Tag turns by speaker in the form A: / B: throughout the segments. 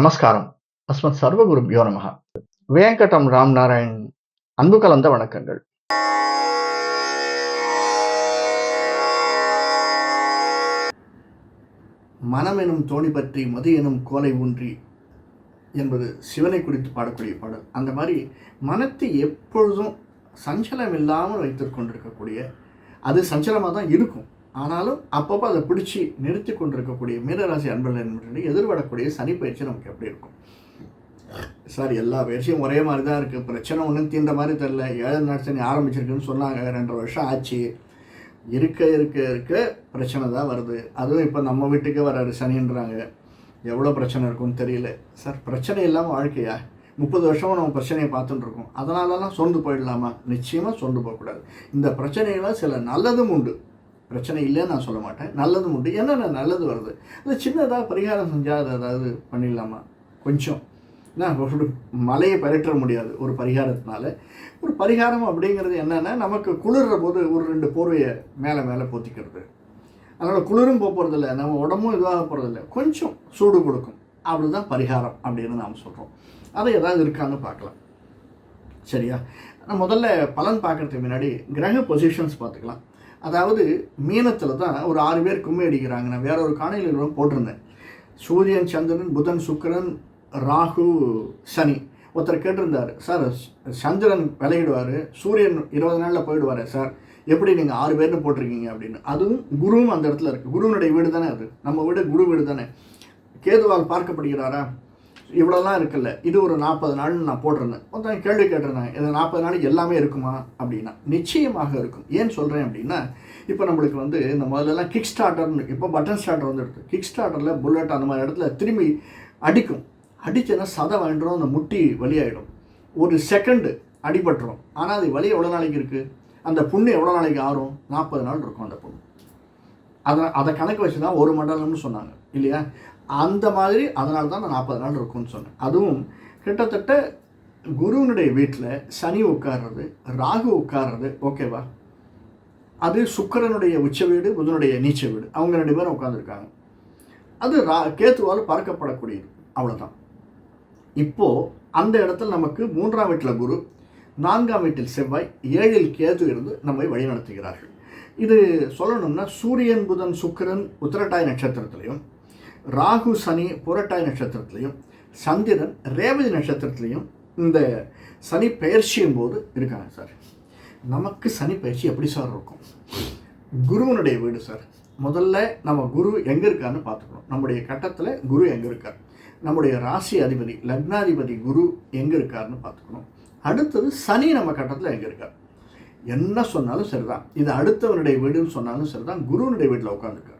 A: நமஸ்காரம். அஸ்மத் சர்வகுருபியோ யோனமகா வேங்கடம் ராம் நாராயண் அன்பு கலந்த வணக்கங்கள். மனம் எனும் தோணி பற்றி மது எனும் கோலை ஊன்றி என்பது சிவனை குறித்து பாடக்கூடிய பாடல். அந்த மாதிரி மனத்தை எப்பொழுதும் சஞ்சலம் இல்லாமல் வைத்து கொண்டிருக்கக்கூடிய அது சஞ்சலமாக தான் இருக்கும். ஆனாலும் அப்பப்போ அதை பிடிச்சி நிறுத்தி கொண்டிருக்கக்கூடிய மீனராசி அன்பர்கள் எதிர்படக்கூடிய சனி பயிற்சி நமக்கு எப்படி இருக்கும்? சார் எல்லா பயிற்சியும் ஒரே மாதிரி தான் இருக்குது பிரச்சனை ஒன்றும் தீண்ட மாதிரி தெரில ஏழு நாள் சனி ஆரம்பிச்சிருக்குன்னு சொன்னாங்க. ரெண்டரை வருஷம் ஆச்சு. இருக்க இருக்க இருக்க பிரச்சனை தான் வருது. அதுவும் இப்போ நம்ம வீட்டுக்கே வராரு சனின்றாங்க. எவ்வளோ பிரச்சனை இருக்கும்னு தெரியல. சார் பிரச்சனை இல்லாமல் வாழ்க்கையா? முப்பது வருஷமாக நம்ம பிரச்சனையை பார்த்துட்டுருக்கோம் அதனாலலாம் சொந்து போயிடலாமா? நிச்சயமாக சொந்து போகக்கூடாது. இந்த பிரச்சனைகளாக சில நல்லதும் உண்டு. பிரச்சனை இல்லைன்னு நான் சொல்ல மாட்டேன். நல்லதும் உண்டு. என்னென்ன நல்லது வருது? அது சின்னதாக பரிகாரம் செஞ்சால் அதை ஏதாவது பண்ணிடலாமா? கொஞ்சம். நான் மலையை பரட்ட முடியாது ஒரு பரிகாரத்தினால. ஒரு பரிகாரம் அப்படிங்கிறது என்னென்னா நமக்கு குளிர்ற போது ஒரு ரெண்டு போர்வையை மேலே மேலே போத்திக்கிறது. அதனால் குளிரும் போக போகிறதில்ல நம்ம உடம்பும் இதுவாக போகிறதில்ல கொஞ்சம் சூடு கொடுக்கும். அப்படிதான் பரிகாரம் அப்படின்னு நாம் சொல்கிறோம் அதை ஏதாவது இருக்கான்னு பார்க்கலாம். சரியா? நான் முதல்ல பலன் பார்க்குறதுக்கு முன்னாடி கிரக பொசிஷன்ஸ் பார்த்துக்கலாம். அதாவது மீனத்தில் தான் ஒரு ஆறு பேர் கும்மி அடிக்கிறாங்க. நான் வேற ஒரு காணொலியில் போட்டிருந்தேன். சூரியன் சந்திரன் புதன் சுக்கிரன் ராகு சனி. ஒருத்தர் கேட்டிருந்தார் சார் சந்திரன் விளையிடுவார் சூரியன் இருபது நாளில் போயிடுவார் சார். எப்படி நீங்கள் ஆறு பேர்னு போட்டிருக்கீங்க? அப்படின்னு. அதுவும் குருவும் அந்த இடத்துல இருக்குது குருவனுடைய வீடு தானே அது. நம்ம வீடு குரு வீடு தானே. கேதுவால் பார்க்கப்படுகிறாரா? இவ்வளோலாம் இருக்குல்ல இது ஒரு நாற்பது நாள்னு நான் போட்டிருந்தேன். ஒருத்தன் கேள்வி கேட்டிருந்தேன் இது நாற்பது நாள் எல்லாமே இருக்குமா? அப்படின்னா நிச்சயமாக இருக்கும். ஏன் சொல்கிறேன் அப்படின்னா இப்போ நம்மளுக்கு வந்து இந்த முதல்லலாம் கிக் ஸ்டார்டர்னு இப்போ பட்டன் ஸ்டார்டர் வந்துடுது கிக் ஸ்டார்டரில் புல்லட் அந்த மாதிரி இடத்துல திரும்பி அடிக்கும். அடித்தேன்னா சதை வாங்கிடும் அந்த முட்டி வழியாயிடும் ஒரு செகண்டு அடிபட்டுரும். ஆனால் அது வலி எவ்வளோ நாளைக்கு இருக்குது அந்த புண்ணு எவ்வளோ நாளைக்கு ஆறும்? நாற்பது நாள் இருக்கும் அந்த புண்ணு. அதை அதை கணக்கு வச்சு தான் ஒரு மண்டலம்னு சொன்னாங்க. இல்லையா? அந்த மாதிரி அதனால தான் நான் நாற்பது நாள் இருக்கும்னு சொன்னேன். அதுவும் கிட்டத்தட்ட குருவனுடைய வீட்டில் சனி உட்கார்றது ராகு உட்கார்றது ஓகேவா? அது சுக்கரனுடைய உச்ச வீடு புதனுடைய நீச்ச வீடு. அவங்க ரெண்டு பேரும் உட்காந்துருக்காங்க அது ரா கேத்துவால் பார்க்கப்படக்கூடியது அவ்வளோதான் இப்போது அந்த இடத்துல நமக்கு மூன்றாம் வீட்டில் குரு நான்காம் வீட்டில் செவ்வாய் ஏழில் கேது இருந்து நம்மை வழிநடத்துகிறார்கள். இது சொல்லணும்னா சூரியன் புதன் சுக்கிரன் உத்திரட்டாய் நட்சத்திரத்திலையும் ராகு சனி புரட்டாய் நட்சத்திரத்துலையும் சந்திரன் ரேவதி நட்சத்திரத்துலையும் இந்த சனி பயிற்சியும் போது இருக்காங்க சார். நமக்கு சனி பயிற்சி எப்படி சார் இருக்கும்? குருவனுடைய வீடு சார். முதல்ல நம்ம குரு எங்கே இருக்காருன்னு பார்த்துக்கணும். நம்முடைய கட்டத்தில் குரு எங்கே இருக்கார்? நம்முடைய ராசி அதிபதி லக்னாதிபதி குரு எங்கே இருக்காருன்னு பார்த்துக்கணும். அடுத்தது சனி நம்ம கட்டத்தில் எங்கே இருக்கார்? என்ன சொன்னாலும் சரிதான். இது அடுத்தவனுடைய வீடுன்னு சொன்னாலும் சரிதான். குருவனுடைய வீட்டில் உட்காந்துருக்கார்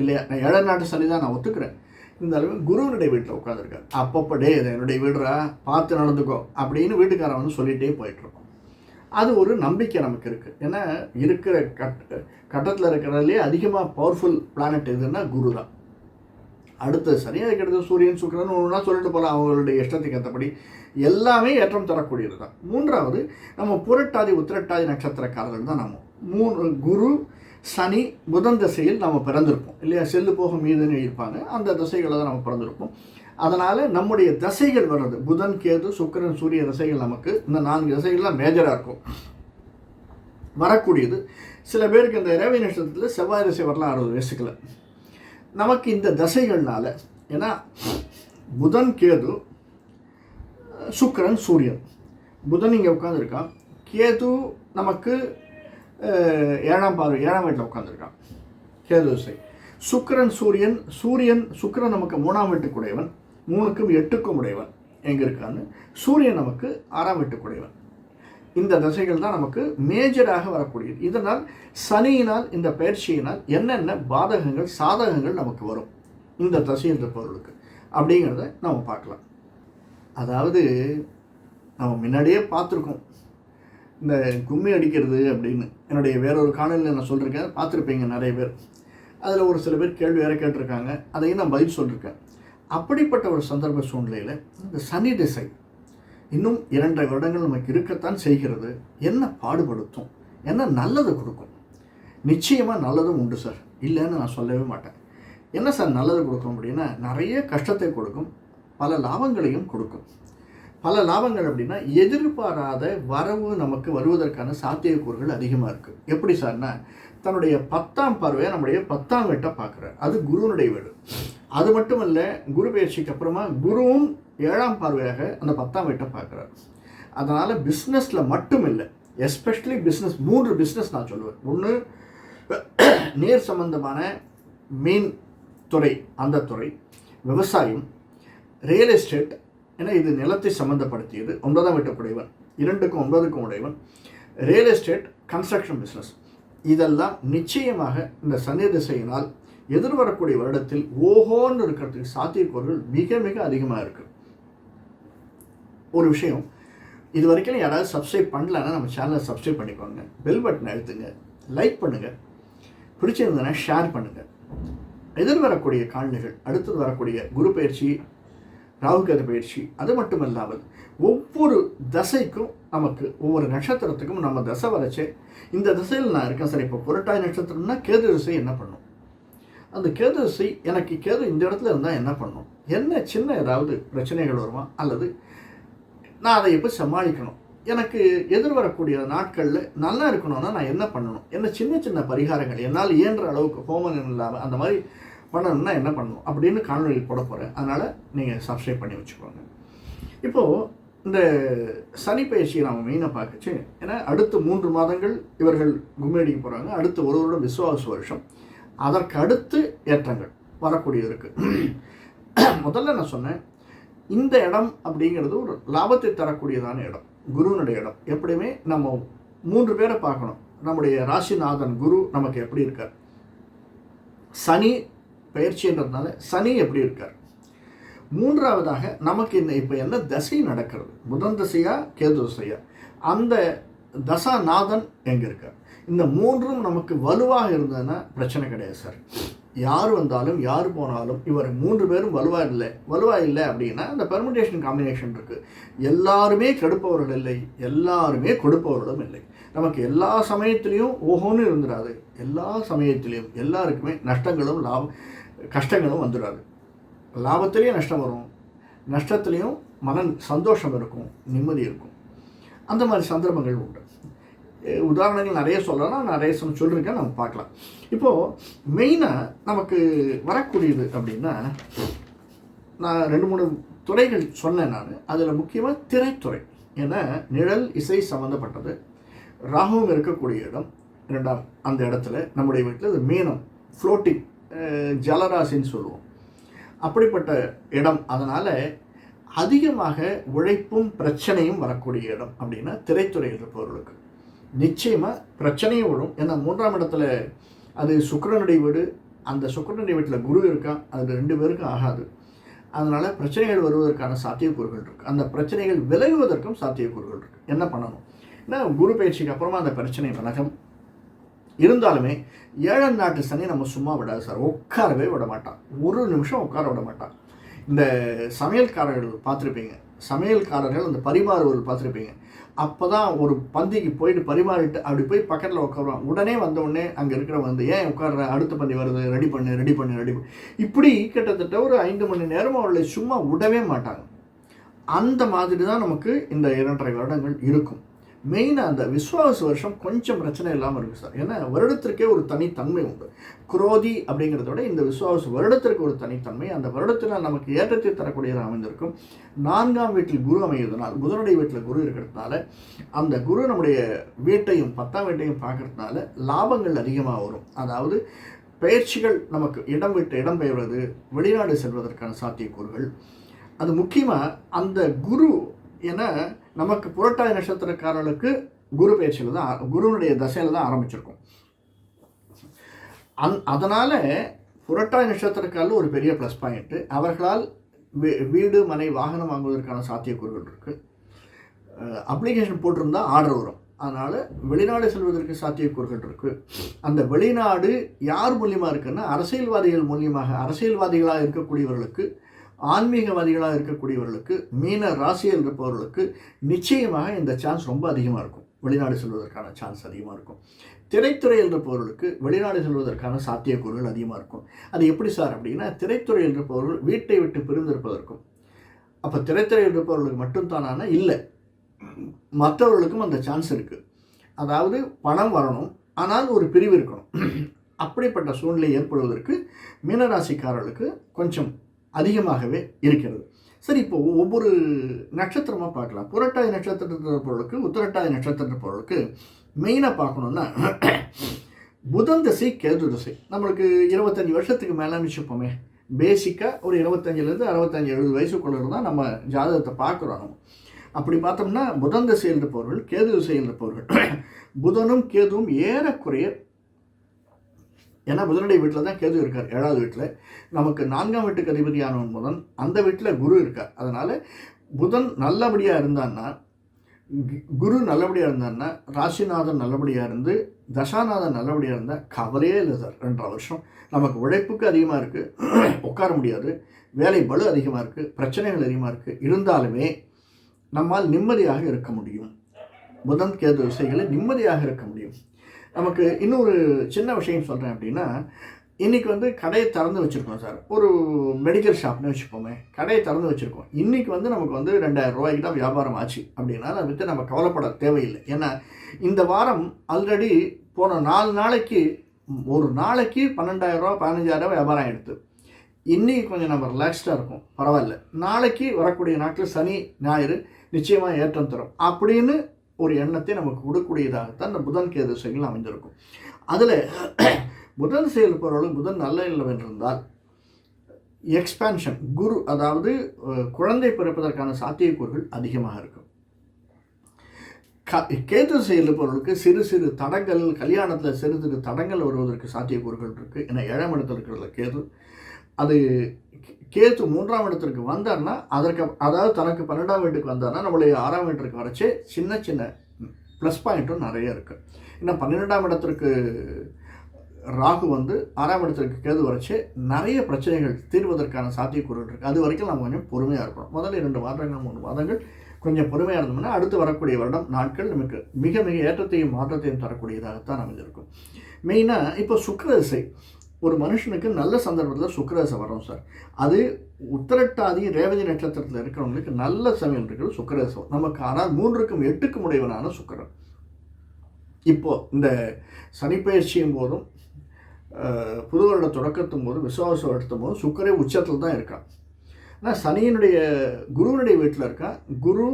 A: இல்லையா? நான் ஏழை நாட்டு சனி தான் நான் ஒத்துக்கிறேன். இருந்தாலுமே குருவனுடைய வீட்டில் உட்காந்துருக்காரு அப்பப்போ டே இது என்னுடைய வீடுறா பார்த்து நடந்துக்கோ அப்படின்னு வீட்டுக்காரன் வந்து சொல்லிகிட்டே போயிட்டுருக்கோம் அது ஒரு நம்பிக்கை நமக்கு இருக்குது ஏன்னா இருக்கிற கட் கட்டத்தில் இருக்கிறதுலே அதிகமாக பவர்ஃபுல் பிளானட் எதுன்னா குரு தான். அடுத்தது சனி அதுக்கடுத்து சூரியன் சுக்கரன் ஒன்றுனா சொல்லிட்டு போகலாம் அவங்களுடைய இஷ்டத்துக்கு ஏற்றபடி எல்லாமே ஏற்றம் தரக்கூடியது தான். மூன்றாவது நம்ம புரட்டாதி உத்திரட்டாதி நட்சத்திரக்காரர்கள் தான் நம்ம. மூணு குரு சனி புதன் திசையில் நம்ம பிறந்திருப்போம். இல்லையா? செல்லு போக மீதுன்னு இருப்பாங்க. அந்த திசைகளை தான் நம்ம பிறந்திருப்போம். அதனால் நம்முடைய தசைகள் வர்றது புதன் கேது சுக்கரன் சூரிய தசைகள் நமக்கு இந்த நான்கு தசைகள்லாம் மேஜராக இருக்கும். வரக்கூடியது. சில பேருக்கு இந்த ரேவை நட்சத்திரத்தில் செவ்வாய் திசை வரலாம் அறுபது வயசுக்கில் நமக்கு இந்த தசைகள்னால ஏன்னா புதன் கேது சுக்கரன் சூரியன். புதன் இங்கே உட்காந்துருக்கான் கேது நமக்கு ஏழாம் பார்வை ஏழாம் வீட்டில் உட்காந்துருக்கான் கேதுசை சுக்கரன் சூரியன் சூரியன் சுக்கரன் நமக்கு மூணாம் வீட்டுக்குடையவன் மூணுக்கும் எட்டுக்கும் உடையவன். எங்கே இருக்கான்னு? சூரியன் நமக்கு ஆறாம் வீட்டுக்குடையவன். இந்த தசைகள் தான் நமக்கு மேஜராக வரக்கூடியது. இதனால் சனியினால் இந்த பயிற்சியினால் என்னென்ன பாதகங்கள் சாதகங்கள் நமக்கு வரும்? இந்த தசை என்ற பொருளுக்கு. அப்படிங்கிறத நம்ம பார்க்கலாம். அதாவது நம்ம முன்னாடியே பார்த்துருக்கோம். இந்த கும்மி அடிக்கிறது அப்படின்னு என்னுடைய வேறொரு காணொலியில் நான் சொல்லியிருக்கேன் பார்த்துருப்பீங்க நிறைய பேர். அதில் ஒரு சில பேர் கேள்வி வேறு கேட்டிருக்காங்க. அதையும் நான் பதில் சொல்லியிருக்கேன் அப்படிப்பட்ட ஒரு சந்தர்ப்ப சூழ்நிலையில் இந்த சனி திசை இன்னும் இரண்டரை வருடங்கள் நமக்கு இருக்கத்தான் செய்கிறது. என்ன பாடுபடுத்தும்? என்ன நல்லது கொடுக்கும்? நிச்சயமாக நல்லதும் உண்டு சார். இல்லைன்னு நான் சொல்லவே மாட்டேன். என்ன சார் நல்லது கொடுக்கும் அப்படின்னா நிறைய கஷ்டத்தை கொடுக்கும். பல லாபங்களையும் கொடுக்கும். பல லாபங்கள் அப்படின்னா எதிர்பாராத வரவு நமக்கு வருவதற்கான சாத்தியக்கூறுகள் அதிகமாக இருக்குது எப்படி சார்னா தன்னுடைய பத்தாம் பார்வையை நம்முடைய பத்தாம் வீட்டை பார்க்குறார். அது குருவனுடைய வீடு. அது மட்டுமல்ல குரு பயிற்சிக்கு அப்புறமா குருவும் ஏழாம் பார்வையாக அந்த பத்தாம் வீட்டை பார்க்குறார். அதனால் பிஸ்னஸில் மட்டும் இல்லை எஸ்பெஷலி பிஸ்னஸ் மூன்று பிஸ்னஸ் நான் சொல்லுவேன். ஒன்று நீர் சம்பந்தமான மீன் துறை அந்த துறை விவசாயம் ரியல் எஸ்டேட் ஏன்னா இது நிலத்தை சம்மந்தப்படுத்தியது ஒன்பதாம் வீட்டுக்குடையவன் இரண்டுக்கும் ஒன்பதுக்கும் உடையவன். ரியல் எஸ்டேட் கன்ஸ்ட்ரக்ஷன் பிஸ்னஸ் இதெல்லாம் நிச்சயமாக இந்த சனி திசையினால் எதிர்வரக்கூடிய வருடத்தில் ஓஹோன்னு இருக்கிறதுக்கு சாத்தியக்கூறுகள் மிக மிக அதிகமாக இருக்குது ஒரு விஷயம் இது வரைக்கும் யாராவது சப்ஸ்கிரைப் பண்ணலன்னா நம்ம சேனலை சப்ஸ்கிரைப் பண்ணிக்கோங்க. பெல் பட்டன் அழுத்துங்க. லைக் பண்ணுங்கள் பிடிச்சிருந்ததுன்னா ஷேர் பண்ணுங்கள் எதிர்வரக்கூடிய காலணிகள் அடுத்தது வரக்கூடிய குரு பயிற்சி ராகுகேது பயிற்சி அது மட்டுமல்லாமல் ஒவ்வொரு தசைக்கும் நமக்கு ஒவ்வொரு நட்சத்திரத்துக்கும் நம்ம தசை வரைச்சே இந்த திசையில் நான் இருக்கேன் சார். இப்போ புரட்டாய் நட்சத்திரம்னா கேது திசை என்ன பண்ணும்? அந்த கேது திசை எனக்கு கேது இந்த இடத்துல இருந்தால் என்ன பண்ணும்? என்ன சின்ன ஏதாவது பிரச்சனைகள் வருமா? அல்லது நான் அதை எப்படி சமாளிக்கணும்? எனக்கு எதிர்வரக்கூடிய நாட்களில் நல்லா இருக்கணும்னா நான் என்ன பண்ணணும்? என்ன சின்ன சின்ன பரிகாரங்கள் என்னால் இயன்ற அளவுக்கு ஹோமம் இல்லாமல் அந்த மாதிரி பண்ணணும்னா என்ன பண்ணணும்? அப்படின்னு காணொலியில் போட போகிறேன் அதனால் நீங்கள் சப்ஸ்கிரைப் பண்ணி வச்சுக்கோங்க. இப்போது இந்த சனி பயிற்சியை நாம் மெயினாக பார்க்கச்சு. ஏன்னா அடுத்து மூன்று மாதங்கள் இவர்கள் கும்மேடிக்கு போகிறாங்க அடுத்து ஒரு வருடம் விஸ்வாச வருஷம். அதற்கு அடுத்து ஏற்றங்கள் வரக்கூடிய இருக்குது முதல்ல நான் சொன்னேன் இந்த இடம் அப்படிங்கிறது ஒரு லாபத்தை தரக்கூடியதான இடம். குருவனுடைய இடம். எப்படியுமே நம்ம மூன்று பேரை பார்க்கணும். நம்முடைய ராசிநாதன் குரு நமக்கு எப்படி இருக்கார்? சனி பயிற்சின்றதுனால சனி எப்படி இருக்கார்? மூன்றாவதாக நமக்கு இந்த இப்போ என்ன தசை நடக்கிறது? புதன் தசையா கேது தசையா? அந்த தசாநாதன் எங்கே இருக்கார்? இந்த மூன்றும் நமக்கு வலுவாக இருந்ததுன்னா பிரச்சனை கிடையாது சார். யார் வந்தாலும் யார் போனாலும் இவர் மூன்று பேரும் வலுவாக இல்லை வலுவாக இல்லை அப்படின்னா அந்த பெர்முடேஷன் காம்பினேஷன் இருக்குது எல்லாருமே கெடுப்பவர்கள் இல்லை எல்லாருமே கொடுப்பவர்களும் இல்லை. நமக்கு எல்லா சமயத்துலேயும் ஓஹோன்னு இருந்துடாது எல்லா சமயத்திலையும் எல்லாருக்குமே நஷ்டங்களும் லாபம் கஷ்டங்களும் வந்துடாது. லாபத்துலேயும் நஷ்டம் வரும். நஷ்டத்துலேயும் மன சந்தோஷம் இருக்கும். நிம்மதி இருக்கும். அந்த மாதிரி சந்தர்ப்பங்கள் உண்டு. உதாரணங்கள் நிறைய சொல்லலாம் நிறைய சொல்ல சொல்லியிருக்கேன் நம்ம பார்க்கலாம். இப்போது மெயினாக நமக்கு வரக்கூடியது அப்படின்னா நான் ரெண்டு மூணு துறைகள் சொன்னேன் நான். அதில் முக்கியமாக திரைத்துறை. ஏன்னா நிழல் இசை சம்மந்தப்பட்டது ராகுவும் இருக்கக்கூடிய இடம். ரெண்டாம் அந்த இடத்துல நம்முடைய வீட்டில் அது மீனம் ஃப்ளோட்டிங் ஜலராசின்னு சொல்லுவோம். அப்படிப்பட்ட இடம். அதனால் அதிகமாக உழைப்பும் பிரச்சனையும் வரக்கூடிய இடம் அப்படின்னா திரைத்துறையில் இருப்பவர்களுக்கு நிச்சயமாக பிரச்சனையும் வரும். ஏன்னா மூன்றாம் இடத்துல அது சுக்கரனுடைய வீடு. அந்த சுக்கரனுடைய வீட்டில் குரு இருக்கான் அது ரெண்டு பேருக்கும் ஆகாது. அதனால் பிரச்சனைகள் வருவதற்கான சாத்தியக்கூறுகள் இருக்குது அந்த பிரச்சனைகள் விலகுவதற்கும் சாத்தியக்கூறுகள் இருக்குது என்ன பண்ணணும்? ஏன்னா குரு பயிற்சிக்கு அப்புறமா அந்த பிரச்சனை விலகம். இருந்தாலுமே ஏழன் நாட்டு சனி நம்ம சும்மா விடாது சார். உட்காரவே விட மாட்டான். ஒரு நிமிஷம் உட்கார விட மாட்டான். இந்த சமையல்காரர்கள் பார்த்துருப்பீங்க. சமையல்காரர்கள் அந்த பரிமாறுவர்கள் பார்த்துருப்பீங்க. அப்போ தான் ஒரு பந்திக்கு போயிட்டு பரிமாறிட்டு அப்படி போய் பக்கத்தில் உட்காருவான். உடனே வந்த உடனே அங்கே இருக்கிறவங்க வந்து ஏன் உட்கார்ற? அடுத்த பந்தி வருது. ரெடி பண்ணு ரெடி பண்ணு ரெடி பண்ணு. இப்படி கிட்டத்தட்ட ஒரு ஐந்து மணி நேரம் அவர்களை சும்மா விடவே மாட்டாங்க. அந்த மாதிரி தான் நமக்கு இந்த இரண்டரை வருடங்கள் இருக்கும். மெயினாக அந்த விஸ்வாச வருஷம் கொஞ்சம் பிரச்சனை இல்லாமல் இருக்குது சார் ஏன்னா வருடத்திற்கே ஒரு தனித்தன்மை உண்டு. குரோதி அப்படிங்கிறத விட இந்த விஸ்வாச வருடத்திற்கு ஒரு தனித்தன்மை. அந்த வருடத்தில் நமக்கு ஏற்றத்தை தரக்கூடியதாக அமைந்திருக்கும். நான்காம் வீட்டில் குரு அமைகிறதுனால் புதனுடைய வீட்டில் குரு இருக்கிறதுனால அந்த குரு நம்முடைய வீட்டையும் பத்தாம் வீட்டையும் பார்க்கறதுனால லாபங்கள் அதிகமாக வரும். அதாவது பயிற்சிகள் நமக்கு இடம் விட்டு இடம் பெயர்வது வெளிநாடு செல்வதற்கான சாத்தியக்கூறுகள். அது முக்கியமாக அந்த குரு என நமக்கு புரட்டாதி நட்சத்திரக்காரர்களுக்கு குரு பயிற்சியில் தான் குருவனுடைய தசையில் தான் ஆரம்பிச்சிருக்கும். அந் அதனால் புரட்டாதி நட்சத்திரக்காரில் ஒரு பெரிய ப்ளஸ் பாயிண்ட்டு அவர்களால் வீடு மனை வாகனம் வாங்குவதற்கான சாத்தியக்கூறுகள் இருக்குது அப்ளிகேஷன் போட்டிருந்தால் ஆர்டர் வரும். அதனால் வெளிநாடு செல்வதற்கு சாத்தியக்கூறுகள் இருக்குது அந்த வெளிநாடு யார் மூலியமாக இருக்குன்னா அரசியல்வாதிகள் மூலியமாக அரசியல்வாதிகளாக இருக்கக்கூடியவர்களுக்கு ஆன்மீகவாதிகளாக இருக்கக்கூடியவர்களுக்கு மீன ராசியில் இருப்பவர்களுக்கு நிச்சயமாக இந்த சான்ஸ் ரொம்ப அதிகமாக இருக்கும். வெளிநாடு செல்வதற்கான சான்ஸ் அதிகமாக இருக்கும். திரைத்துறையில் இருப்பவர்களுக்கு வெளிநாடு செல்வதற்கான சாத்தியக்கூறுகள் அதிகமாக இருக்கும். அது எப்படி சார் அப்படின்னா திரைத்துறையில் இருப்பவர்கள் வீட்டை விட்டு பிரிந்திருப்பதற்கும் அப்போ திரைத்துறையில் இருப்பவர்களுக்கு மட்டும்தானா இல்லை. மற்றவர்களுக்கும் அந்த சான்ஸ் இருக்குது அதாவது பணம் வரணும். ஆனால் ஒரு பிரிவு இருக்கணும். அப்படிப்பட்ட சூழ்நிலை ஏற்படுவதற்கு மீனராசிக்காரர்களுக்கு கொஞ்சம் அதிகமாகவே இருக்கிறது. சரி இப்போ ஒவ்வொரு நட்சத்திரமாக பார்க்கலாம். புரட்டாதி நட்சத்திரத்தில் பொருளுக்கு உத்திரட்டாதி நட்சத்திரத்தில் பொருளுக்கு மெயினாக பார்க்கணுன்னா புதன் திசை கேது திசை. நம்மளுக்கு இருபத்தஞ்சி வருஷத்துக்கு மேலே வச்சுப்போமே பேசிக்காக ஒரு இருபத்தஞ்சிலேருந்து அறுபத்தஞ்சி எழுபது வயசுக்குள்ள தான் நம்ம ஜாதகத்தை பார்க்குறோம் நம்ம. அப்படி பார்த்தோம்னா புதன் திசையில் இருப்பவர்கள் கேது திசையில் இருப்பவர்கள் புதனும் கேதுவும் ஏறக்குறைய ஏன்னா புதனுடைய வீட்டில் தான் கேது இருக்கார் ஏழாவது வீட்டில். நமக்கு நான்காம் வீட்டுக்கு அதிபதியானவன் புதன் அந்த வீட்டில் குரு இருக்கார். அதனால் புதன் நல்லபடியாக இருந்தான்னா குரு நல்லபடியாக இருந்தான்னா ராசிநாதன் நல்லபடியாக இருந்து தசாநாதன் நல்லபடியாக இருந்தால் கவலையே இல்லை சார் ரெண்டரை வருஷம். நமக்கு உழைப்புக்கு அதிகமாக இருக்குது உட்கார முடியாது வேலை பலு அதிகமாக இருக்குது பிரச்சனைகள் அதிகமாக இருக்குது இருந்தாலுமே நம்மால் நிம்மதியாக இருக்க முடியும். புதன் கேது விசைகளை நிம்மதியாக இருக்க முடியும். நமக்கு இன்னொரு சின்ன விஷயம் சொல்கிறேன் அப்படின்னா இன்றைக்கி வந்து கடையை திறந்து வச்சுருக்கோம் சார். ஒரு மெடிக்கல் ஷாப்னு வச்சுப்போமே கடையை திறந்து வச்சுருக்கோம். இன்றைக்கி வந்து நமக்கு வந்து ரெண்டாயிரம் ரூபாய்க்கு தான் வியாபாரம் ஆச்சு அப்படின்னா அதை விட்டு நம்ம கவலைப்பட தேவையில்லை. ஏன்னா இந்த வாரம் ஆல்ரெடி போன நாலு நாளைக்கு ஒரு நாளைக்கு பன்னெண்டாயிரரூவா பதினஞ்சாயிரம் வியாபாரம் ஆகிடுது இன்றைக்கி கொஞ்சம் நம்ம ரிலாக்ஸ்டாக இருக்கும். பரவாயில்ல. நாளைக்கு வரக்கூடிய நாட்டில் சனி ஞாயிறு நிச்சயமாக ஏற்றம் தரும். அப்படின்னு ஒரு எண்ணத்தை நமக்கு கொடுக்கக்கூடியதாகத்தான் இந்த புதன் கேது செயல் அமைந்திருக்கும். அதில் புதன் செயல் பொருளும் புதன் நல்ல இல்லவென்றிருந்தால் எக்ஸ்பேன்ஷன் குரு அதாவது குழந்தை பிறப்பதற்கான சாத்தியக்கூறுகள் அதிகமாக இருக்கும். க கேது செயல் பொருளுக்கு சிறு சிறு தடங்கள் கல்யாணத்தில் சிறு சிறு தடங்கள் வருவதற்கு சாத்தியக்கூறுகள் இருக்குது ஏன்னா ஏழாம் இருக்கிறதுல கேது. அது கேத்து மூன்றாம் இடத்திற்கு வந்தார்னா அதற்கு அதாவது தனக்கு பன்னெண்டாம் வீட்டுக்கு வந்தார்னா நம்மளுடைய ஆறாம் வீட்டுக்கு வரைச்சே சின்ன சின்ன ப்ளஸ் பாயிண்ட்டும் நிறைய இருக்குது ஏன்னா பன்னிரெண்டாம் இடத்திற்கு ராகு வந்து ஆறாம் இடத்திற்கு கேது வரைச்சி நிறைய பிரச்சனைகள் தீர்வதற்கான சாத்தியக்கூறு இருக்குது அது வரைக்கும் நம்ம கொஞ்சம் பொறுமையாக இருக்கணும். முதல்ல இரண்டு மாதங்கள் மூணு மாதங்கள் கொஞ்சம் பொறுமையாக இருந்தோம்னா அடுத்து வரக்கூடிய வருடம் நாட்கள் நமக்கு மிக மிக ஏற்றத்தையும் மாற்றத்தையும் தரக்கூடியதாகத்தான் அமைஞ்சிருக்கும். மெயினாக இப்போ சுக்கரதிசை ஒரு மனுஷனுக்கு நல்ல சந்தர்ப்பத்தில் சுக்கரதசை வரும் சார். அது உத்தரட்டாதி ரேவதி நட்சத்திரத்தில் இருக்கிறவங்களுக்கு நல்ல சமயம் இருக்கிறது சுக்கரதசம் நமக்கு ஆனால் மூன்றுக்கும் எட்டுக்கும் உடையவனான சுக்கரன். இப்போ இந்த சனிப்பயிற்சியும் போதும் புது வருட தொடக்கத்தும் போதும் விசுவாசம் வருடத்தும் போதும் சுக்கரே உச்சத்தில் தான் இருக்கான் ஆனால் சனியினுடைய குருவினுடைய வீட்டில் இருக்கான் குரு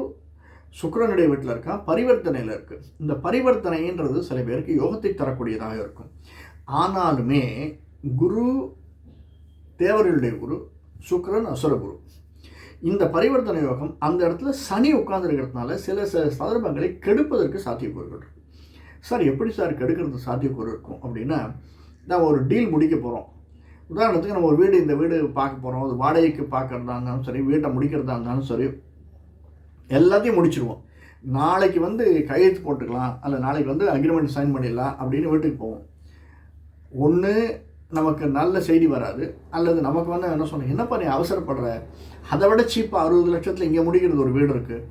A: சுக்கரனுடைய வீட்டில் இருக்கான் பரிவர்த்தனையில் இருக்குது இந்த பரிவர்த்தனைன்றது சில பேருக்கு யோகத்தை தரக்கூடியதாக இருக்கும். ஆனாலுமே குரு தேவர்களுடைய குரு சுக்கரன் அசுரகுரு இந்த பரிவர்த்தனை யோகம் அந்த இடத்துல சனி உட்கார்ந்துருக்கிறதுனால சில சில சந்தர்ப்பங்களை கெடுப்பதற்கு சாத்தியக்கூறுகள் இருக்கும் சார் எப்படி சார் கெடுக்கிறது சாத்தியக்கூறு இருக்கும் அப்படின்னா நான் ஒரு டீல் முடிக்க போகிறோம் உதாரணத்துக்கு நம்ம ஒரு வீடு இந்த வீடு பார்க்க போகிறோம் அது வாடகைக்கு பார்க்குறதா இருந்தாலும் சரி வீட்டை முடிக்கிறதா இருந்தாலும் சரி எல்லாத்தையும் முடிச்சிருவோம். நாளைக்கு வந்து கையெழுத்து போட்டுக்கலாம் அல்ல நாளைக்கு வந்து அக்ரிமெண்ட் சைன் பண்ணிடலாம் அப்படின்னு வீட்டுக்கு போவோம். ஒன்று நமக்கு நல்ல செய்தி வராது. அல்லது நமக்கு வந்து என்ன சொன்ன என்னப்பா நீ அவசரப்படுற? அதை விட சீப்பாக அறுபது லட்சத்தில் இங்கே முடிக்கிறது ஒரு வீடு இருக்குது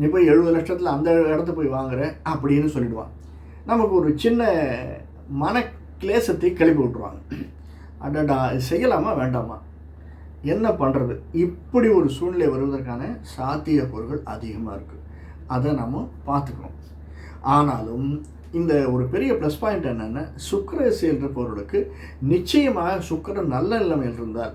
A: நீ போய் எழுபது லட்சத்தில் அந்த இடத்த போய் வாங்குற அப்படின்னு சொல்லிடுவான். நமக்கு ஒரு சின்ன மன கிளேசத்தை கிளப்பி விட்ருவாங்க அடடா செய்யலாமா? வேண்டாமா? என்ன பண்ணுறது இப்படி ஒரு சூழ்நிலை வருவதற்கான சாத்தியக்கூறுகள் அதிகமாக இருக்குது அதை நம்ம பார்த்துக்கணும். ஆனாலும் இந்த ஒரு பெரிய ப்ளஸ் பாயிண்ட் என்னென்னா சுக்கரசி என்ற பொருளுக்கு நிச்சயமாக சுக்கரன் நல்ல நிலைமையில் இருந்தால்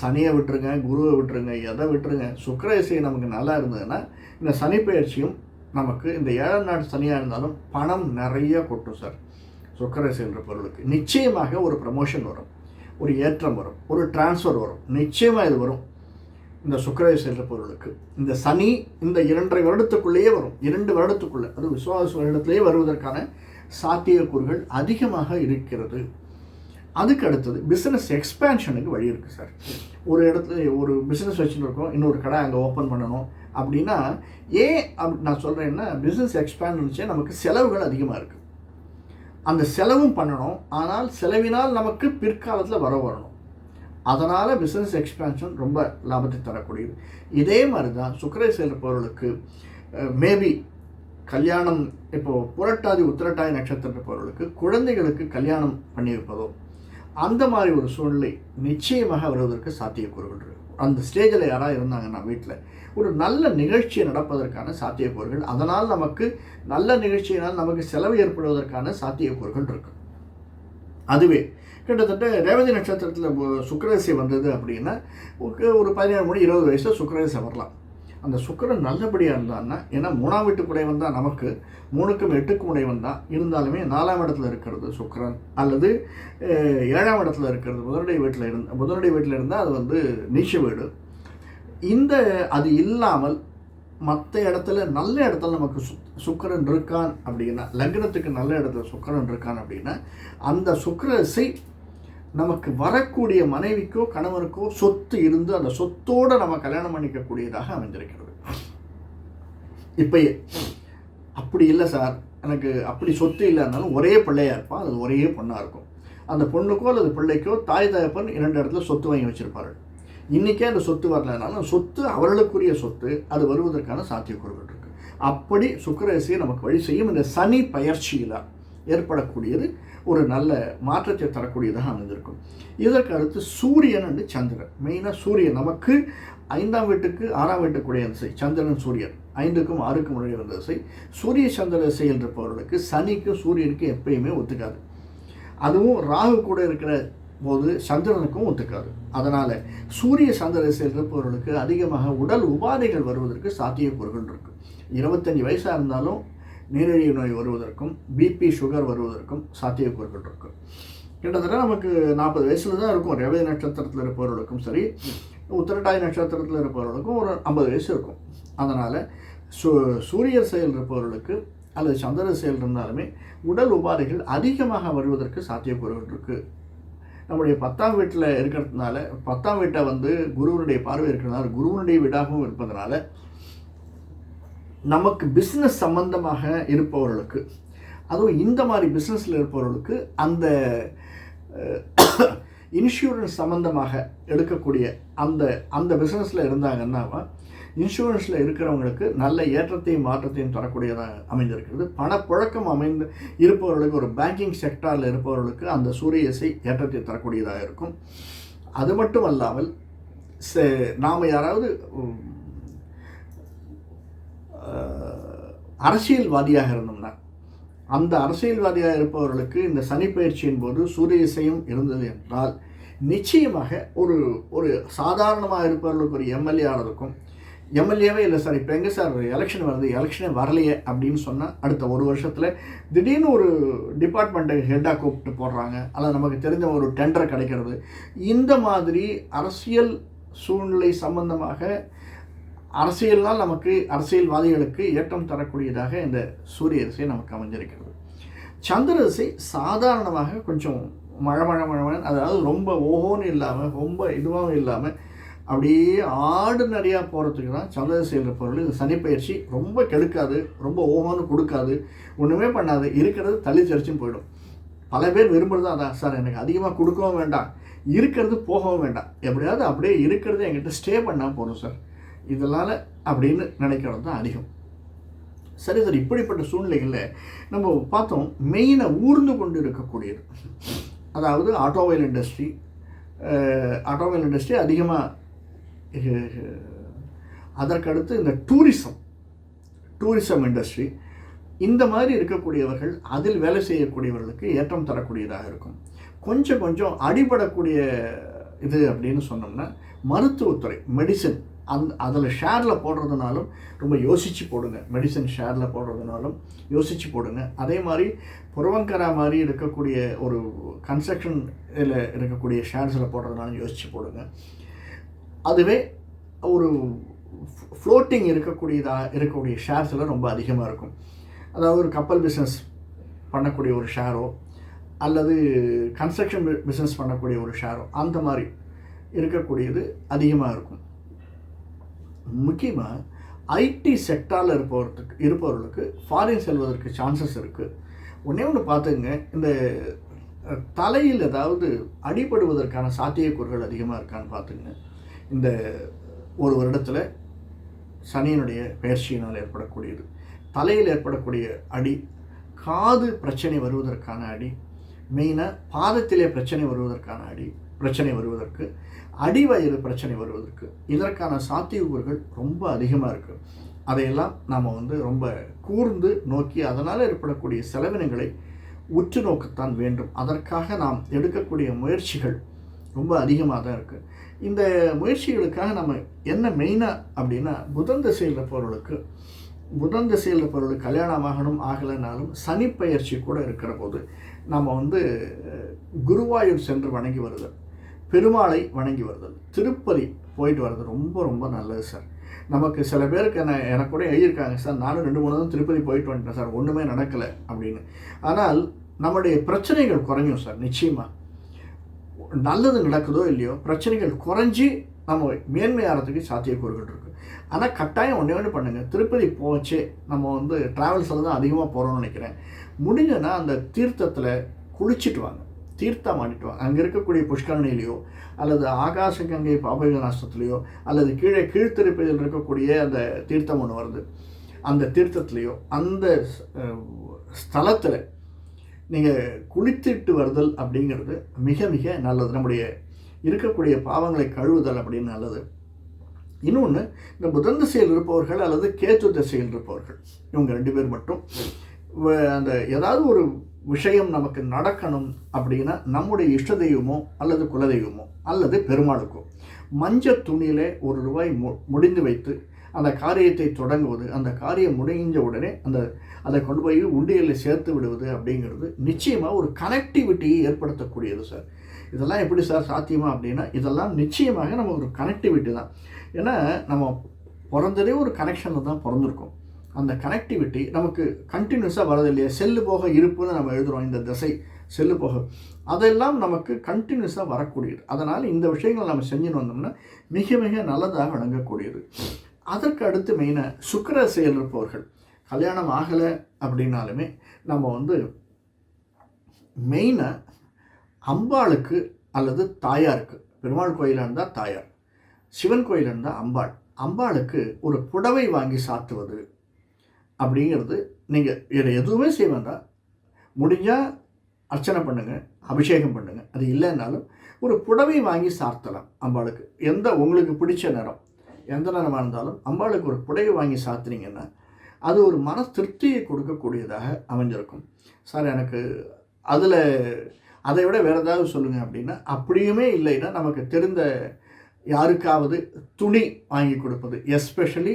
A: சனியை விட்டுருங்க குருவை விட்டுருங்க எதை விட்டுருங்க சுக்கரசி நமக்கு நல்லா இருந்ததுன்னா இந்த சனி பயிற்சியும் நமக்கு இந்த ஏழாம் நாடு சனியாக இருந்தாலும் பணம் நிறைய கொட்டும் சார். சுக்கரசி இசைன்ற பொருளுக்கு நிச்சயமாக ஒரு ப்ரமோஷன் வரும் ஒரு ஏற்றம் வரும் ஒரு டிரான்ஸ்ஃபர் வரும். நிச்சயமாக இது வரும். இந்த சுக்கரவை சென்ற பொருளுக்கு. இந்த சனி இந்த இரண்டரை வருடத்துக்குள்ளேயே வரும். இரண்டு வருடத்துக்குள்ளே. அது விசுவாச வருடத்திலேயே வருவதற்கான சாத்தியக்கூறுகள் அதிகமாக இருக்கிறது. அதுக்கு அடுத்தது பிஸ்னஸ் எக்ஸ்பேன்ஷனுக்கு வழி இருக்குது சார் ஒரு இடத்துல ஒரு பிஸ்னஸ் வச்சுருக்கோம். இன்னொரு கடை அங்கே ஓப்பன் பண்ணணும். அப்படின்னா ஏன் அப் நான் சொல்கிறேன்னா பிஸ்னஸ் எக்ஸ்பேண்ட் இருந்துச்சு நமக்கு செலவுகள் அதிகமாக இருக்குது அந்த செலவும் பண்ணணும். ஆனால் செலவினால் நமக்கு பிற்காலத்தில் வர வரணும். அதனால் பிஸ்னஸ் எக்ஸ்பேன்ஷன் ரொம்ப லாபத்தை தரக்கூடியது. இதே மாதிரி தான் சுக்கரை சேர்ப்பவர்களுக்கு மேபி கல்யாணம் இப்போது புரட்டாதி உத்திரட்டாதி நட்சத்திர பொருளுக்கு குழந்தைகளுக்கு கல்யாணம் பண்ணி வைப்பதோ அந்த மாதிரி ஒரு சூழ்நிலை நிச்சயமாக வருவதற்கு சாத்தியக்கூறுகள் இருக்கும் அந்த ஸ்டேஜில் யாராவது இருந்தாங்கன்னா வீட்டில் ஒரு நல்ல நிகழ்ச்சி நடப்பதற்கான சாத்தியக்கூறுகள் அதனால் நமக்கு நல்ல நிகழ்ச்சியினால் நமக்கு செலவு ஏற்படுவதற்கான சாத்தியக்கூறுகள் இருக்கு. அதுவே கிட்டத்தட்ட ரேவதி நட்சத்திரத்தில் சுக்கரதசை வந்தது அப்படின்னா ஒரு- ஒரு பதினேழு மணி இருபது வயசில் சுக்கரதசை வரலாம். அந்த சுக்கரன் நல்லபடியாக இருந்தான்னா ஏன்னா மூணாம் வீட்டு குடைவன் தான் நமக்கு மூணுக்கும் எட்டுக்கும் உடையவன் தான். இருந்தாலுமே நாலாம் இடத்துல இருக்கிறது சுக்கரன். அல்லது ஏழாம் இடத்துல இருக்கிறது புதனுடைய வீட்டில் இருந்த புதனுடைய வீட்டில் இருந்தால் அது வந்து நீச்ச வீடு. இந்த அது இல்லாமல் மற்ற இடத்துல நல்ல இடத்துல நமக்கு சு சுக்கிரன் இருக்கான் அப்படின்னா லக்னத்துக்கு நல்ல இடத்துல சுக்கரன் இருக்கான் அப்படின்னா அந்த சுக்கரசை நமக்கு வரக்கூடிய மனைவிக்கோ கணவருக்கோ சொத்து இருந்து அந்த சொத்தோடு நம்ம கல்யாணம் பண்ணிக்கக்கூடியதாக அமைஞ்சிருக்கிறது இப்பயே அப்படி இல்லை சார். எனக்கு அப்படி சொத்து இல்லைனாலும் ஒரே பிள்ளையாக இருப்பான். அது ஒரே பொண்ணாக இருக்கும். அந்த பொண்ணுக்கோ அல்லது பிள்ளைக்கோ தாய் தகப்பன் இரண்டு இடத்துல சொத்து வாங்கி வச்சிருப்பார்கள். இன்றைக்கே அந்த சொத்து வரலனாலும் சொத்து அவர்களுக்குரிய சொத்து அது வருவதற்கான சாத்தியக்கூறுகள் இருக்குது அப்படி சுக்கரசியை நமக்கு வழி செய்யும் இந்த சனி பயிற்சியில் ஏற்படக்கூடியது. ஒரு நல்ல மாற்றத்தை தரக்கூடியதாக அமைந்திருக்கும். இதற்கு அடுத்து சூரியன் அண்டு சந்திரன். மெயினாக சூரியன் நமக்கு ஐந்தாம் வீட்டுக்கு ஆறாம் வீட்டுக்குடைய திசை சந்திரன் சூரியன். ஐந்துக்கும் ஆறுக்கும் உடைய வந்த திசை சூரிய சந்திர திசை இருப்பவர்களுக்கு சனிக்கும் சூரியனுக்கும் எப்பயுமே ஒத்துக்காது. அதுவும் ராகு கூட இருக்கிற போது சந்திரனுக்கும் ஒத்துக்காது. அதனால் சூரிய சந்திர திசையில் இருப்பவர்களுக்கு அதிகமாக உடல் உபாதைகள் வருவதற்கு சாத்தியக்கூறுகள் இருக்குது இருபத்தஞ்சி வயசாக இருந்தாலும் நீரிழிவு நோய் வருவதற்கும் பிபி சுகர் வருவதற்கும் சாத்தியக்கூறுகள் இருக்கும் கிட்டத்தட்ட நமக்கு நாற்பது வயசுல தான் இருக்கும். ரேவதி நட்சத்திரத்தில் இருப்பவர்களுக்கும் சரி உத்திரட்டாய் நட்சத்திரத்தில் இருப்பவர்களுக்கும் ஒரு ஐம்பது வயசு இருக்கும். அதனால் சூ சூரிய செயல் இருப்பவர்களுக்கு அல்லது சந்திர செயல் இருந்தாலுமே உடல் உபாதைகள் அதிகமாக வருவதற்கு சாத்தியக்கூறுகள் இருக்குது நம்முடைய பத்தாம் வீட்டில் இருக்கிறதுனால பத்தாம் வீட்டை வந்து குருவனுடைய பார்வை இருக்கிறதுனால குருவனுடைய வீடாகவும் இருப்பதனால நமக்கு பிஸ்னஸ் சம்பந்தமாக இருப்பவர்களுக்கு அதுவும் இந்த மாதிரி பிஸ்னஸில் இருப்பவர்களுக்கு அந்த இன்சூரன்ஸ் சம்மந்தமாக எடுக்கக்கூடிய அந்த அந்த பிஸ்னஸில் இருந்தாங்கன்னா இன்சூரன்ஸில் இருக்கிறவங்களுக்கு நல்ல ஏற்றத்தையும் மாற்றத்தையும் தரக்கூடியதாக அமைந்திருக்கிறது. பணப்புழக்கம் அமைந்து இருப்பவர்களுக்கு ஒரு பேங்கிங் செக்டாரில் இருப்பவர்களுக்கு அந்த சூரிய இசை ஏற்றத்தை தரக்கூடியதாக இருக்கும். அது மட்டும் அல்லாமல் நாம் யாராவது அரசியல்வாதியாக இருந்தோம்னா அந்த அரசியல்வாதியாக இருப்பவர்களுக்கு இந்த சனி பயிற்சியின் போது சூரிய இசையும் இருந்தது என்றால் நிச்சயமாக ஒரு ஒரு சாதாரணமாக இருப்பவர்களுக்கு ஒரு எம்எல்ஏ ஆனதுக்கும் எம்எல்ஏவே இல்லை சார் இப்போ எங்கே சார் எலெக்ஷன் வருது எலெக்ஷனே வரலையே அப்படின்னு சொன்னால் அடுத்த ஒரு வருஷத்தில் திடீர்னு ஒரு டிபார்ட்மெண்ட்டை ஹெட்டாக கூப்பிட்டு போடுறாங்க. அல்லது நமக்கு தெரிஞ்ச ஒரு டெண்டர் கிடைக்கிறது. இந்த மாதிரி அரசியல் சூழ்நிலை சம்பந்தமாக அரசியல்னால் நமக்கு அரசியல்வாதிகளுக்கு ஏற்றம் தரக்கூடியதாக இந்த சூரிய திசை நமக்கு அமைஞ்சிருக்கிறது. சந்திர திசை சாதாரணமாக கொஞ்சம் மழை மழை மழை அதாவது ரொம்ப ஓஹோன்னு இல்லாமல் ரொம்ப இதுவாகவும் இல்லாமல் அப்படியே ஆடு நிறையா போகிறதுக்கு தான் சந்திர பொருள். இந்த சனிப்பயிற்சி ரொம்ப கெடுக்காது ரொம்ப ஓஹோன்னு கொடுக்காது ஒன்றுமே பண்ணாது இருக்கிறது தள்ளி சரிச்சும் போயிடும். பல பேர் விரும்புகிறது அதான் சார் எனக்கு அதிகமாக கொடுக்கவும் வேண்டாம் இருக்கிறது போகவும் வேண்டாம் எப்படியாவது அப்படியே இருக்கிறது என்கிட்ட ஸ்டே பண்ணால் போதும் சார். இதனால் அப்படின்னு நினைக்கிறது தான் அதிகம். சரி சார் இப்படிப்பட்ட சூழ்நிலைகளில் நம்ம பார்த்தோம் மெயினாக ஊர்ந்து கொண்டு இருக்கக்கூடியது அதாவது ஆட்டோமொபைல் இண்டஸ்ட்ரி ஆட்டோமொபைல் இண்டஸ்ட்ரி அதிகமாக அதற்கடுத்து இந்த டூரிசம் டூரிசம் இண்டஸ்ட்ரி இந்த மாதிரி இருக்கக்கூடியவர்கள் அதில் வேலை செய்யக்கூடியவர்களுக்கு ஏற்றம் தரக்கூடியதாக இருக்கும். கொஞ்சம் கொஞ்சம் அடிபடக்கூடிய இது அப்படின்னு சொன்னோம்னா மருத்துவத்துறை மெடிசன் அந் அதில் ஷேரில் போடுறதுனாலும் ரொம்ப யோசித்து போடுங்க. மெடிசன் ஷேரில் போடுறதுனாலும் யோசித்து போடுங்க. அதே மாதிரி புறவங்கரா மாதிரி இருக்கக்கூடிய ஒரு கன்ஸ்ட்ரக்ஷன் இதில் இருக்கக்கூடிய ஷேர்ஸில் போடுறதுனாலும் யோசித்து போடுங்க. அதுவே ஒரு ஃப்ளோட்டிங் இருக்கக்கூடியதாக இருக்கக்கூடிய ஷேர்ஸில் ரொம்ப அதிகமாக இருக்கும். அதாவது ஒரு கப்பல் பிஸ்னஸ் பண்ணக்கூடிய ஒரு ஷேரோ அல்லது கன்ஸ்ட்ரக்ஷன் பிஸ்னஸ் பண்ணக்கூடிய ஒரு ஷேரோ அந்த மாதிரி இருக்கக்கூடியது அதிகமாக இருக்கும். முக்கியமாக ஐடி செக்டாரில் இருப்பவர்களுக்கு இருப்பவர்களுக்கு ஃபாரின் செல்வதற்கு சான்சஸ் இருக்குது ஒன்றே ஒன்று பார்த்துங்க இந்த தலையில் ஏதாவது அடிபடுவதற்கான சாத்தியக்கூறுகள் அதிகமாக இருக்கான்னு பார்த்துங்க இந்த ஒரு வருடத்தில் சனியினுடைய பயிற்சியினால் ஏற்படக்கூடியது. தலையில் ஏற்படக்கூடிய அடி காது பிரச்சனை வருவதற்கான அடி மெயினாக பாதத்திலே பிரச்சனை வருவதற்கான அடி பிரச்சனை வருவதற்கு அடிவயிறு பிரச்சனை வருவதற்கு இதற்கான சாத்தியக்கூறுகள் ரொம்ப அதிகமாக இருக்குது அதையெல்லாம் நாம் வந்து ரொம்ப கூர்ந்து நோக்கி அதனால் ஏற்படக்கூடிய செலவினங்களை உற்று நோக்கத்தான் வேண்டும். அதற்காக நாம் எடுக்கக்கூடிய முயற்சிகள் ரொம்ப அதிகமாக தான் இருக்குது இந்த முயற்சிகளுக்காக நம்ம என்ன மெயினாக அப்படின்னா புதன் திசையில் இருப்பவர்களுக்கு புதன் திசையில் இருப்பவர்களுக்கு கல்யாணம் ஆகணும் ஆகலைனாலும் சனி பயிற்சி கூட இருக்கிற போது நம்ம வந்து குருவாயூர் சென்று வணங்கி வருதல். பெருமாளை வணங்கி வருதல். திருப்பதி போயிட்டு வர்றது ரொம்ப ரொம்ப நல்லது சார் நமக்கு சில பேருக்கு என்ன எனக்கு கூட எழுதியிருக்காங்க சார் நானும் ரெண்டு மூணு தான் திருப்பதி போயிட்டு வந்துட்டேன் சார் ஒன்றுமே நடக்கலை அப்படின்னு. ஆனால் நம்முடைய பிரச்சனைகள் குறையும் சார் நிச்சயமாக நல்லது நடக்குதோ இல்லையோ பிரச்சனைகள் குறைஞ்சி நம்ம மேன்மையாகிறதுக்கு சாத்தியக்கூறுகள் இருக்குது ஆனால் கட்டாயம் ஒன்றே ஒன்று பண்ணுங்கள் திருப்பதி போச்சே நம்ம வந்து ட்ராவல்ஸில் தான் அதிகமாக போகிறோம்னு நினைக்கிறேன். முடிஞ்சனா அந்த தீர்த்தத்தில் குளிச்சுட்டு வாங்க. தீர்த்தம் ஆடிட்டு அங்கே இருக்கக்கூடிய புஷ்கரணிலேயோ அல்லது ஆகாச கங்கை பாபவிநாசத்துலேயோ அல்லது கீழே கீழ்த்திருப்பதில் இருக்கக்கூடிய அந்த தீர்த்தம் ஒன்று வருது. அந்த தீர்த்தத்துலேயோ அந்த ஸ்தலத்தில் நீங்கள் குளித்துட்டு வருதல் அப்படிங்கிறது மிக மிக நல்லது. நம்முடைய இருக்கக்கூடிய பாவங்களை கழுவுதல் அப்படின்னு நல்லது. இன்னொன்று இந்த புதன் திசையில் இருப்பவர்கள் அல்லது கேத்து திசையில் இருப்பவர்கள் இவங்க ரெண்டு பேர் மட்டும். வ- அந்த ஏதாவது ஒரு விஷயம் நமக்கு நடக்கணும் அப்படின்னா நம்முடைய இஷ்ட தெய்வமோ அல்லது குலதெய்வமோ அல்லது பெருமாளுக்கோ. மஞ்சள் துணியிலே ஒரு ரூபாய் மு முடிந்து வைத்து அந்த காரியத்தை தொடங்குவது அந்த காரியம் முடிஞ்ச உடனே அந்த அதை கொண்டு போய் உண்டியலில் சேர்த்து விடுவது அப்படிங்கிறது நிச்சயமாக ஒரு கனெக்டிவிட்டியை ஏற்படுத்தக்கூடியது சார். இதெல்லாம் எப்படி சார் சாத்தியமா அப்படின்னா இதெல்லாம் நிச்சயமாக நம்ம ஒரு கனெக்டிவிட்டி தான். ஏன்னா நம்ம பிறந்ததே ஒரு கனெக்ஷனில் தான் பிறந்திருக்கோம். அந்த கனெக்டிவிட்டி நமக்கு கண்டினியூஸாக வரது இல்லையா? செல்லு போக இருப்புன்னு நம்ம எழுதுகிறோம் இந்த திசை செல்லு போக. அதெல்லாம் நமக்கு கண்டினியூஸாக வரக்கூடியது. அதனால் இந்த விஷயங்கள் நம்ம செஞ்சுன்னு வந்தோம்னா மிக மிக நல்லதாக விளங்கக்கூடியது. அதற்கு அடுத்து மெயினாக சுக்கிர செயல் இருப்பவர்கள். கல்யாணம் ஆகலை அப்படின்னாலுமே நம்ம வந்து மெயினாக அம்பாளுக்கு அல்லது தாயாருக்கு பெருமாள் கோயிலாக இருந்தால் தாயார் சிவன் கோயிலாக இருந்தால் அம்பாள். அம்பாளுக்கு ஒரு புடவை வாங்கி சாத்துவது அப்படிங்கிறது நீங்கள் இதில் எதுவுமே செய்ய வேண்டாம். முடிஞ்சால் அர்ச்சனை பண்ணுங்கள் அபிஷேகம் பண்ணுங்கள் அது இல்லைன்னாலும் ஒரு புடவை வாங்கி சாத்தலாம் அம்பாளுக்கு. எந்த உங்களுக்கு பிடிச்ச நிறம் எந்த நிறமாக இருந்தாலும் அம்பாளுக்கு ஒரு புடவை வாங்கி சாத்துனீங்கன்னா அது ஒரு மன திருப்தியை கொடுக்கக்கூடியதாக அமைஞ்சிருக்கும். சார் எனக்கு அதில் அதை விட வேறு ஏதாவது சொல்லுங்கள் அப்படின்னா அப்படியுமே இல்லைன்னா நமக்கு தெரிந்த யாருக்காவது துணி வாங்கி கொடுப்பது எஸ்பெஷலி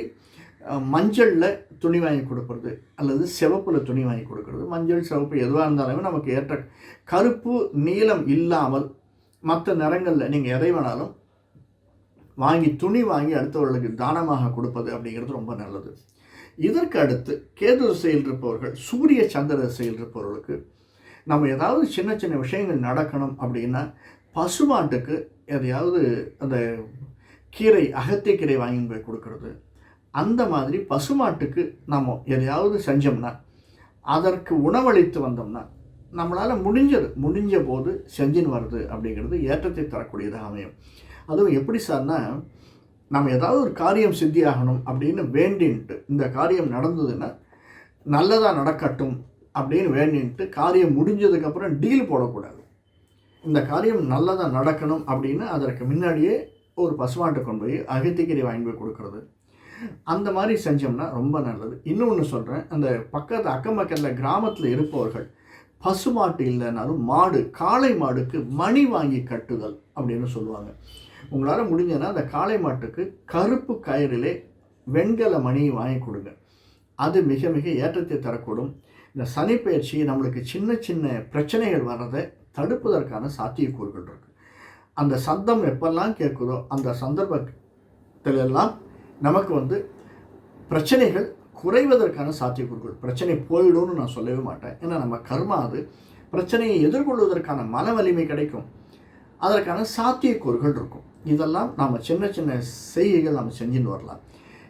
A: மஞ்சளில் துணி வாங்கி கொடுக்குறது அல்லது சிவப்பில் துணி வாங்கி கொடுக்குறது. மஞ்சள் சிவப்பு எதுவாக இருந்தாலுமே நமக்கு ஏற்ற கருப்பு நீளம் இல்லாமல் மற்ற நிறங்களில் நீங்கள் எதை வேணாலும் வாங்கி துணி வாங்கி அடுத்தவர்களுக்கு தானமாக கொடுப்பது அப்படிங்கிறது ரொம்ப நல்லது. இதற்கு அடுத்து கேது திசையில் இருப்பவர்கள் சூரிய சந்திர திசையில் இருப்பவர்களுக்கு நம்ம ஏதாவது சின்ன சின்ன விஷயங்கள் நடக்கணும் அப்படின்னா பசுமாட்டுக்கு எதையாவது அந்த கீரை அகத்திக்கீரை வாங்கி போய் கொடுக்கறது. அந்த மாதிரி பசுமாட்டுக்கு நம்ம எதையாவது செஞ்சோம்னா அதற்கு உணவளித்து வந்தோம்னா நம்மளால் முடிஞ்சது முடிஞ்ச போது செஞ்சுன்னு வருது அப்படிங்கிறது ஏற்றத்தை தரக்கூடியதாக அமையும். அதுவும் எப்படி சார்னா நம்ம ஏதாவது ஒரு காரியம் சித்தியாகணும் அப்படின்னு வேண்டின்ட்டு இந்த காரியம் நடந்ததுன்னா நல்லதாக நடக்கட்டும் அப்படின்னு வேண்டின்ட்டு காரியம் முடிஞ்சதுக்கப்புறம் டீல் போடக்கூடாது. இந்த காரியம் நல்லதாக நடக்கணும் அப்படின்னு அதற்கு முன்னாடியே ஒரு பசுமாட்டை கொண்டு போய் அகத்திக்கீரை வாங்கி போய் கொடுக்கறது. அந்த மாதிரி செஞ்சோம்னா ரொம்ப நல்லது. இன்னொன்று சொல்கிறேன் அந்த பக்கத்து அக்கம் பக்கத்தில் கிராமத்தில் இருப்பவர்கள் பசுமாட்டு இல்லைனாலும் மாடு காளை மாடுக்கு மணி வாங்கி கட்டுதல் அப்படின்னு சொல்லுவாங்க. உங்களால் முடிஞ்சதுன்னா அந்த காளை மாட்டுக்கு கருப்பு கயிறிலே வெண்கல மணியை வாங்கி கொடுங்க. அது மிக மிக ஏற்றத்தை தரக்கூடும். இந்த சனிப்பயிற்சி நம்மளுக்கு சின்ன சின்ன பிரச்சனைகள் வர்றதை தடுப்பதற்கான சாத்தியக்கூறுகள் இருக்குது அந்த சந்தம் எப்பெல்லாம் கேட்குதோ அந்த சந்தர்ப்பத்திலெல்லாம் நமக்கு வந்து பிரச்சனைகள் குறைவதற்கான சாத்தியக்கூறுகள். பிரச்சனை போயிடும்னு நான் சொல்லவே மாட்டேன். ஏன்னா நம்ம கர்மா அது. பிரச்சனையை எதிர்கொள்வதற்கான மன வலிமை கிடைக்கும். அதற்கான சாத்தியக்கூறுகள் இருக்கும். இதெல்லாம் நாம் சின்ன சின்ன செய்கைகள் நம்ம செஞ்சுன்னு வரலாம்.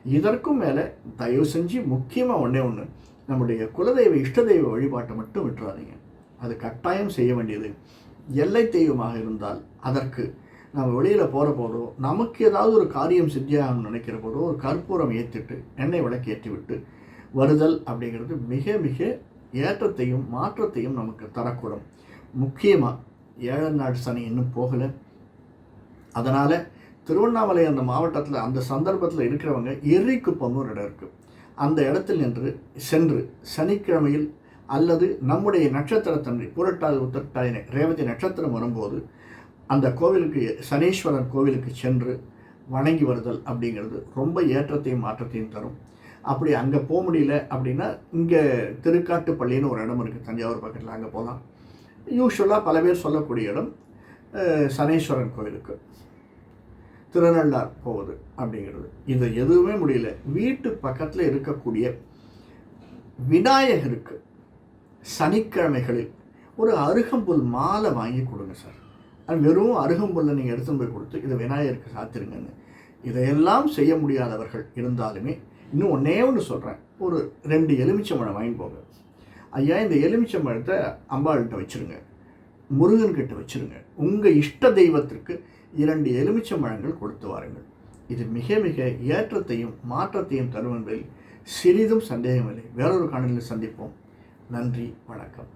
A: இதற்கும் மேலே தயவு செஞ்சு முக்கியமாக ஒன்றே ஒன்று நம்முடைய குலதெய்வ இஷ்ட தெய்வ வழிபாட்டை மட்டும் விட்டுறாதீங்க. அது கட்டாயம் செய்ய வேண்டியது. எல்லை தெய்வமாக இருந்தால் அதற்கு நம்ம வெளியில் போகிற போதோ நமக்கு ஏதாவது ஒரு காரியம் சித்தியாகணும்னு நினைக்கிற போதோ ஒரு கற்பூரம் ஏற்றிட்டு எண்ணெய் விளக்கு ஏற்றி விட்டு வருதல் அப்படிங்கிறது மிக மிக ஏற்றத்தையும் மாற்றத்தையும் நமக்கு தரக்கூடும். முக்கியமாக ஏழை நாடு சனி இன்னும் போகலை. அதனால் திருவண்ணாமலை அந்த மாவட்டத்தில் அந்த சந்தர்ப்பத்தில் இருக்கிறவங்க எர்ரிக்குப்பம்னு ஒரு இடம் இருக்குது அந்த இடத்தில் நின்று சென்று சனிக்கிழமையில் அல்லது நம்முடைய நட்சத்திரத்தன்றி புரட்டாதி உத்தரட்டாதி ரேவதி நட்சத்திரம் வரும்போது அந்த கோவிலுக்கு சனீஸ்வரன் கோவிலுக்கு சென்று வணங்கி வருதல் அப்படிங்கிறது ரொம்ப ஏற்றத்தையும் மாற்றத்தையும் தரும். அப்படி அங்கே போக முடியல அப்படின்னா இங்கே திருக்காட்டுப்பள்ளின்னு ஒரு இடம் இருக்குது தஞ்சாவூர் பக்கத்தில். அங்கே போகலாம் யூஸ்வலாக பல பேர் சொல்லக்கூடிய இடம் சனீஸ்வரன் கோவிலுக்கு. திருநள்ளார் போவது அப்படிங்கிறது. இது எதுவுமே முடியல. வீட்டு பக்கத்தில் இருக்கக்கூடிய விநாயகருக்கு சனிக்கிழமைகளில் ஒரு அருகம்புல் மாலை வாங்கி கொடுங்க சார். ஆனால் வெறும் அருகம்புல்லை நீங்கள் எடுத்துன்னு போய் கொடுத்து இதை விநாயகருக்கு சாத்திருங்கன்னு இதையெல்லாம் செய்ய முடியாதவர்கள் இருந்தாலுமே இன்னும் ஒன்றே ஒன்று சொல்கிறேன் ஒரு ரெண்டு எலுமிச்சம்பழம் வாங்கி போங்க. ஐயா இந்த எலுமிச்சம்பழத்தை அம்பாள்கிட்ட வச்சுருங்க. முருகன்கிட்ட வச்சுருங்க. உங்கள் இஷ்ட தெய்வத்திற்கு இரண்டு எலுமிச்சம்பழங்கள் கொடுத்து வாருங்கள். இது மிக மிக ஏற்றத்தையும் மாற்றத்தையும் தரும் என்பதில் சிறிதும் சந்தேகமில்லை. வேறொரு காணொலியில் சந்திப்போம். நன்றி வணக்கம்.